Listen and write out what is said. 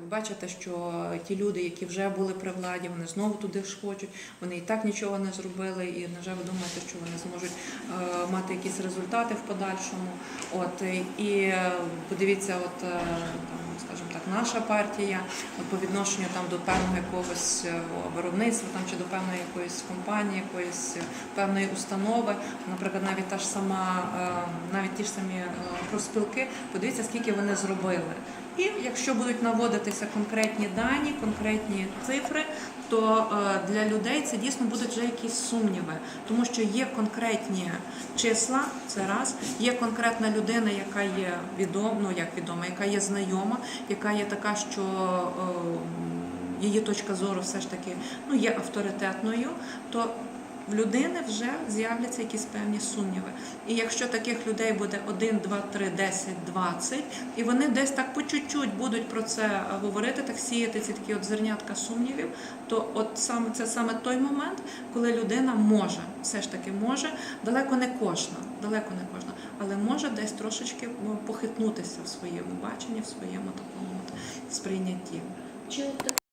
Ви бачите, що ті люди, які вже були при владі, вони знову туди ж хочуть. Вони і так нічого не зробили. І на жаль, ви думаєте, що вони зможуть е, мати якісь результати в подальшому. От е, і е, подивіться, от там, скажімо так, наша партія от, по відношенню там до певного якогось виробництва там чи до певної якоїсь компанії, якоїсь певної установи. Наприклад, навіть та ж сама, навіть ті ж самі профспілки, подивіться, скільки вони зробили. І якщо будуть наводитися конкретні дані, конкретні цифри, то е, для людей це дійсно будуть вже якісь сумніви, тому що є конкретні числа, це раз, є конкретна людина, яка є відома, ну як відома, яка є знайома, яка є така, що е, її точка зору все ж таки ну, є авторитетною, то в людини вже з'являться якісь певні сумніви. І якщо таких людей буде 1, 2, 3, 10, 20, і вони десь так по чуть-чуть будуть про це е, говорити, так сіяти ці такі от зернятка сумнівів, то от саме це саме той момент, коли людина може, все ж таки може, далеко не кожна, далеко не кожна, але може десь трошечки ну, похитнутися в своєму баченні, в своєму такому от сприйнятті.